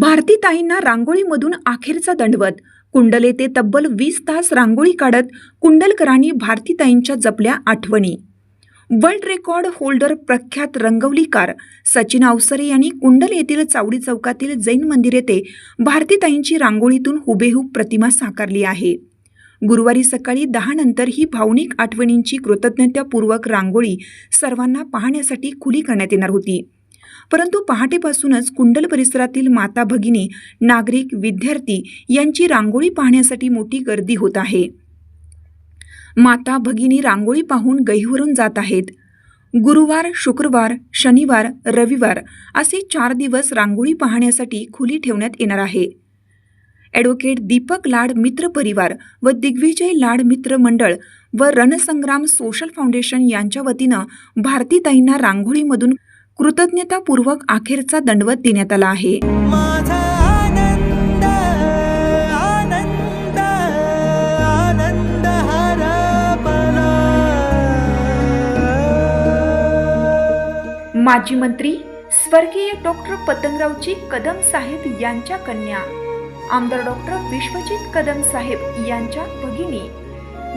भारतीताईंना रांगोळीमधून अखेरचा दंडवत. कुंडल येथे तब्बल वीस तास रांगोळी काढत कुंडलकरांनी भारतीताईंच्या जपल्या आठवणी. वर्ल्ड रेकॉर्ड होल्डर प्रख्यात रंगवलीकार सचिन अवसरे यांनी कुंडल येथील चावडी चौकातील जैन मंदिर येथे भारतीताईंची रांगोळीतून हुबेहूब प्रतिमा साकारली आहे. गुरुवारी सकाळी दहा नंतर ही भावनिक आठवणींची कृतज्ञतापूर्वक रांगोळी सर्वांना पाहण्यासाठी खुली करण्यात येणार होती. परंतु पहाटेपासूनच कुंडल परिसरातील माता भगिनी नागरिक विद्यार्थी यांची रांगोळी पाहण्यासाठी मोठी गर्दी होत आहे. माता भगिनी रांगोळी पाहून गहिवरून जात आहेत. गुरुवार शुक्रवार शनिवार रविवार असे चार दिवस रांगोळी पाहण्यासाठी खुली ठेवण्यात येणार आहे. ॲडव्होकेट दीपक लाड मित्र परिवार व दिग्विजय लाड मित्र मंडळ व रणसंग्राम सोशल फाउंडेशन यांच्या वतीनं भारतीताईंना रांगोळीमधून कृतज्ञतापूर्वक अखेरचा दंडवत देण्यात आला आहे. माझा आनंद आनंद आनंद हरपला माजी मंत्री स्वर्गीय डॉक्टर पतंगरावजी कदम साहेब यांच्या कन्या आमदार डॉक्टर विश्वजित कदम साहेब यांच्या भगिनी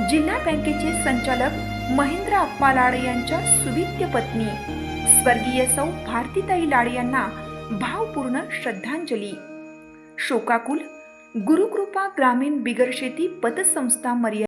जिल्हा बँकेचे संचालक महेंद्र अप्पा लाड यांच्या सुविद्य पत्नी स्वर्गीय सौ भारतीताई लाड यांना भावपूर्ण श्रद्धांजली. शोकाकुल गुरुकृपा ग्रामीण बिगरशेती पतसंस्था मर्यादा